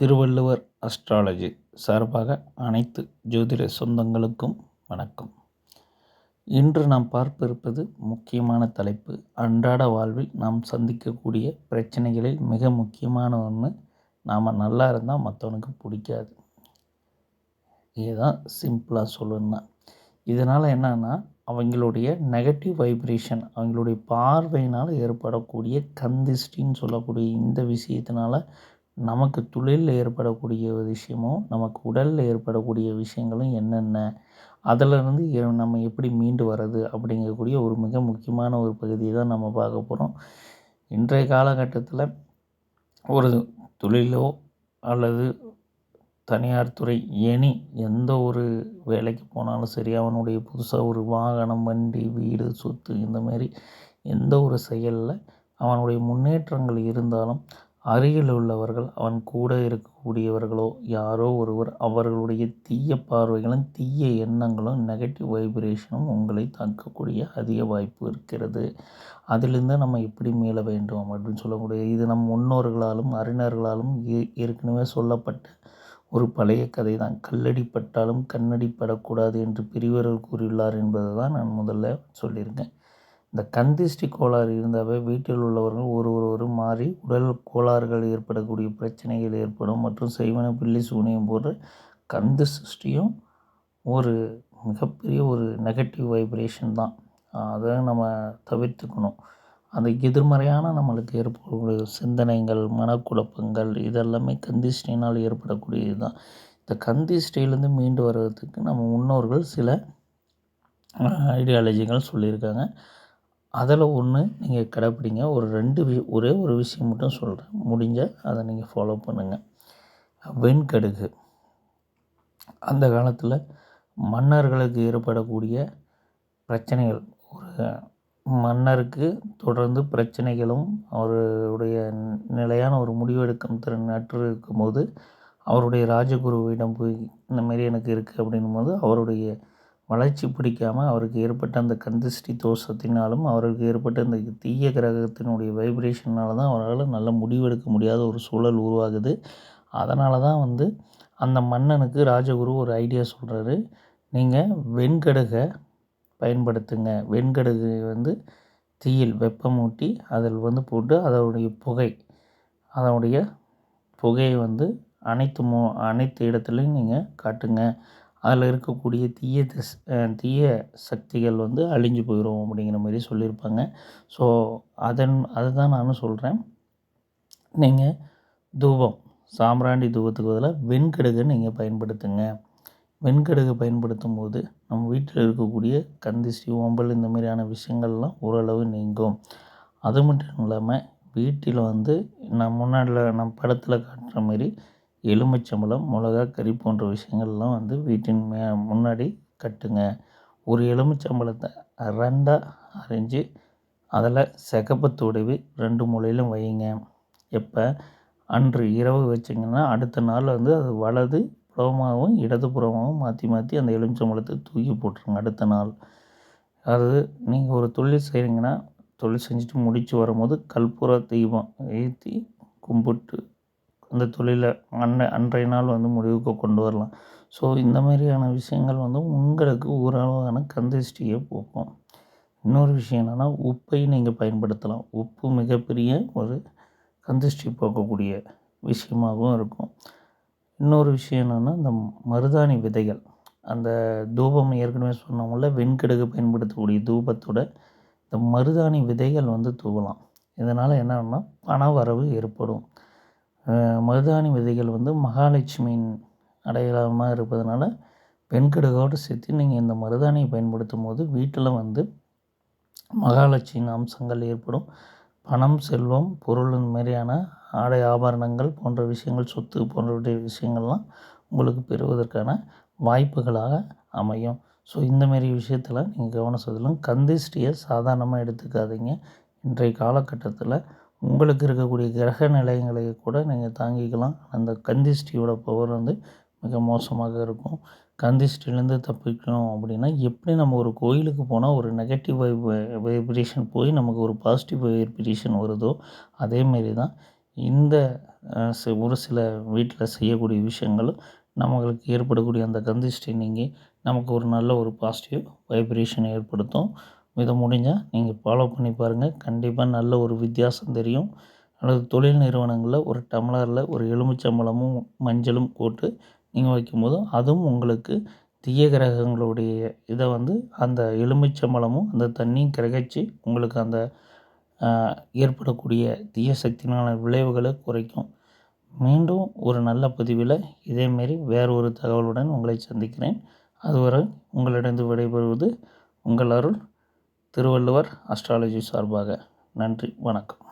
Thiruvalluvar astrology சார்பாக அனைத்து ஜோதிட சொந்தங்களுக்கும் வணக்கம். இன்று நாம் பார்ப்ப இருப்பது முக்கியமான தலைப்பு. அன்றாட வாழ்வில் நாம் சந்திக்கக்கூடிய பிரச்சனைகளில் மிக முக்கியமான ஒன்று நாம் நல்லா இருந்தால் மற்றவனுக்கு பிடிக்காது. இதுதான் சிம்பிளாக சொல்லணும்னா இதனால் என்னன்னா அவங்களுடைய நெகட்டிவ் வைப்ரேஷன் அவங்களுடைய பார்வையினால் ஏற்படக்கூடிய கந்திஷ்டின்னு சொல்லக்கூடிய இந்த விஷயத்தினால நமக்கு தொழிலில் ஏற்படக்கூடிய விஷயமும் நமக்கு உடலில் ஏற்படக்கூடிய விஷயங்களும் என்னென்ன? அதிலிருந்து எ- நம்ம எப்படி மீண்டு வர்றது அப்படிங்கக்கூடிய ஒரு மிக முக்கியமான ஒரு பகுதியை தான் நம்ம பார்க்க போகிறோம் இன்றைய காலகட்டத்தில் ஒரு தொழிலோ அல்லது தனியார் துறை எனி எந்த ஒரு வேலைக்கு போனாலும் சரி அவனுடைய புதுசாக ஒரு வாகனம் வண்டி வீடு சொத்து இந்த மாதிரி எந்த ஒரு செயலில் அவனுடைய முன்னேற்றங்கள் இருந்தாலும் அருகில் உள்ளவர்கள் அவன் கூட இருக்கக்கூடியவர்களோ யாரோ ஒருவர் அவர்களுடைய தீய பார்வைகளும் தீய எண்ணங்களும் நெகட்டிவ் வைப்ரேஷனும் உங்களை தாக்கக்கூடிய அதிக வாய்ப்பு இருக்கிறது. அதிலிருந்து நம்ம எப்படி மீள வேண்டும் அப்படின்னு சொல்லக்கூடிய இது நம் முன்னோர்களாலும் அறிஞர்களாலும் ஏ- ஏற்கனவே சொல்லப்பட்ட ஒரு பழைய கதை தான் கல்லடி பட்டாலும் கண்ணடி படக்கூடாது என்று பெரியவர்கள் கூறியுள்ளார் என்பதை தான் நான் முதல்ல சொல்லியிருக்கேன். இந்த கந்திஷ்டி கோளாறு இருந்தாவே வீட்டில் உள்ளவர்கள் ஒரு ஒருவரும் மாறி உடல் கோளாறுகள் ஏற்படக்கூடிய பிரச்சனைகள் ஏற்படும் மற்றும் செய்வன பில்லி சூனியம் போன்ற கந்து சிருஷ்டியும் ஒரு மிகப்பெரிய ஒரு நெகட்டிவ் வைப்ரேஷன் தான். அதை நம்ம தவிர்த்துக்கணும். அந்த எதிர்மறையான நம்மளுக்கு ஏற்படக்கூடிய சிந்தனைகள் மனக்குழப்பங்கள் இதெல்லாமே கந்திஷ்டினால் ஏற்படக்கூடியது தான். இந்த கந்திஷ்டியிலேருந்து மீண்டு வர்றதுக்கு நம்ம முன்னோர்கள் சில ஐடியாலஜிகள் சொல்லியிருக்காங்க. அதில் ஒன்று நீங்கள் கடைப்பிடிங்க. ஒரு ரெண்டு வி ஒரே ஒரு விஷயம் மட்டும் சொல்கிறேன். முடிஞ்சால் அதை நீங்கள் ஃபாலோ பண்ணுங்கள் வெண்கடுகு. அந்த காலத்தில் மன்னர்களுக்கு ஏற்படக்கூடிய பிரச்சனைகள். ஒரு மன்னருக்கு தொடர்ந்து பிரச்சனைகளும் அவருடைய நிலையான ஒரு முடிவெடுக்கும் திறன் அற்று இருக்கும்போது அவருடைய ராஜகுருவிடம் போய் இந்த மாரி எனக்கு இருக்குது அப்படின்னும் போது அவருடைய வளர்ச்சி பிடிக்காமல் அவருக்கு ஏற்பட்ட அந்த கந்திஷ்டி தோஷத்தினாலும் அவருக்கு ஏற்பட்ட அந்த தீய கிரகத்தினுடைய வைப்ரேஷனால தான் அவரால் நல்ல முடிவெடுக்க முடியாத ஒரு சூழல் உருவாகுது. அதனால தான் வந்து அந்த மன்னனுக்கு ராஜகுரு ஒரு ஐடியா சொல்கிறாரு நீங்கள் வெண்கடுகை பயன்படுத்துங்க. வெண்கடுகு வந்து தீயில் வெப்பமூட்டி அதில் வந்து போட்டு அதனுடைய புகை அதனுடைய புகையை வந்து அனைத்து மோ அனைத்து இடத்துலையும் நீங்கள் காட்டுங்க. அதில் இருக்கக்கூடிய தீய திஸ் தீய சக்திகள் வந்து அழிஞ்சு போயிடும் அப்படிங்கிற மாதிரி சொல்லியிருப்பாங்க. ஸோ அதன் அதுதான் நானும் சொல்கிறேன் நீங்கள் தூபம் சாம்பிராணி தூபத்துக்கு பதிலாக வெண்கடுகை நீங்கள் பயன்படுத்துங்க. வெண்கடுகை பயன்படுத்தும் போது நம்ம வீட்டில் இருக்கக்கூடிய கந்திஷ்டி ஓம்பல் இந்த மாதிரியான விஷயங்கள்லாம் ஓரளவு நீங்கும். அது மட்டும் இல்லாமல் வீட்டில் வந்து நான் முன்னாடியில் நம்ம படத்தில் காட்டுற மாதிரி எலுமிச்சம்பழம் மிளகா கறி போன்ற விஷயங்கள்லாம் வந்து வீட்டின் மே முன்னாடி கட்டுங்க. ஒரு எலுமிச்சம்பழத்தை ரெண்டாக அரிஞ்சு அதில் சிகப்பு துடவி ரெண்டு மூலையிலும் வையுங்க. எப்போ? அன்று இரவு வச்சிங்கன்னா அடுத்த நாள் வந்து அது வலது புறமாகவும் இடதுபுறமாகவும் மாற்றி மாற்றி அந்த எலுமிச்சம்பழத்தை தூக்கி போட்டுருங்க அடுத்த நாள். அது நீங்கள் ஒரு தொழில் செய்கிறீங்கன்னா தொழில் செஞ்சுட்டு முடித்து வரும்போது கற்பூர தீபம் ஏற்றி கும்பிட்டு அந்த தொழிலை அன்றை அன்றைய நாள் வந்து முடிவுக்கு கொண்டு வரலாம். ஸோ இந்த மாதிரியான விஷயங்கள் வந்து உங்களுக்கு ஓரளவான கந்திஷ்டியை போக்கும். இன்னொரு விஷயம் என்னென்னா உப்பை நீங்கள் பயன்படுத்தலாம். உப்பு மிகப்பெரிய ஒரு கந்திஷ்டி போக்கக்கூடிய விஷயமாகவும் இருக்கும். இன்னொரு விஷயம் என்னென்னா இந்த மருதாணி விதைகள். அந்த தூபம் ஏற்கனவே சொன்னோம்ல வெண்கடுகு பயன்படுத்தக்கூடிய தூபத்தோட இந்த மருதாணி விதைகள் வந்து தூவலாம். இதனால் என்னன்னா பண வரவு ஏற்படும். மருதாணி விதைகள் வந்து மகாலட்சுமியின் அடையாளமாக இருப்பதனால வெண்கடுகோடு சேர்த்து நீங்கள் இந்த மருதாணியை பயன்படுத்தும் போது வீட்டில் வந்து மகாலட்சுமியின் அம்சங்கள் ஏற்படும். பணம் செல்வம் பொருள் இந்த மாதிரியான ஆடை ஆபரணங்கள் போன்ற விஷயங்கள் சொத்து போன்றவற்றை விஷயங்கள்லாம் உங்களுக்கு பெறுவதற்கான வாய்ப்புகளாக அமையும். ஸோ இந்தமாரி விஷயத்தில் நீங்கள் கவனம் செலுத்தலாம் கந்திஷ்டியை சாதாரணமாக எடுத்துக்காதீங்க. இன்றைய காலகட்டத்தில் உங்களுக்கு இருக்கக்கூடிய கிரக நிலைகளை கூட நீங்கள் தாங்கிக்கலாம். அந்த கந்திஷ்டியோட பவர் வந்து மிக மோசமாக இருக்கும். கந்திஷ்டிலேருந்து தப்பிக்கணும் அப்படின்னா எப்படி நம்ம ஒரு கோயிலுக்கு போனால் ஒரு நெகட்டிவ் வைப் வைப்ரேஷன் போய் நமக்கு ஒரு பாசிட்டிவ் வைப்ரேஷன் வருதோ அதேமாரி தான் இந்த ஒரு சில வீட்டில் செய்யக்கூடிய விஷயங்களும் நம்மளுக்கு ஏற்படக்கூடிய அந்த கந்திஷ்டி நீங்கள் நமக்கு ஒரு நல்ல ஒரு பாசிட்டிவ் வைப்ரேஷன் ஏற்படுத்தும். இதை முடிஞ்சால் நீங்கள் ஃபாலோ பண்ணி பாருங்கள் கண்டிப்பாக நல்ல ஒரு வித்தியாசம் தெரியும். அல்லது தொழில் நிறுவனங்களில் ஒரு டம்ளரில் ஒரு எலுமிச்சம்பழமும் மஞ்சளும் போட்டு நீங்கள் வைக்கும்போது அதுவும் உங்களுக்கு தீய கிரகங்களுடைய இதை வந்து அந்த எலுமிச்சம்பழமும் அந்த தண்ணியும் கிரகிச்சு உங்களுக்கு அந்த ஏற்படக்கூடிய தீய சக்தியினால விளைவுகளை குறைக்கும். மீண்டும் ஒரு நல்ல பதிவில் இதேமாரி வேறு ஒரு தகவலுடன் உங்களை சந்திக்கிறேன். அதுவரை உங்களிடம் விடைபெறுவது உங்கள் அருள். திருவள்ளுவர் அஸ்ட்ராலஜி சார்பாக. நன்றி வணக்கம்.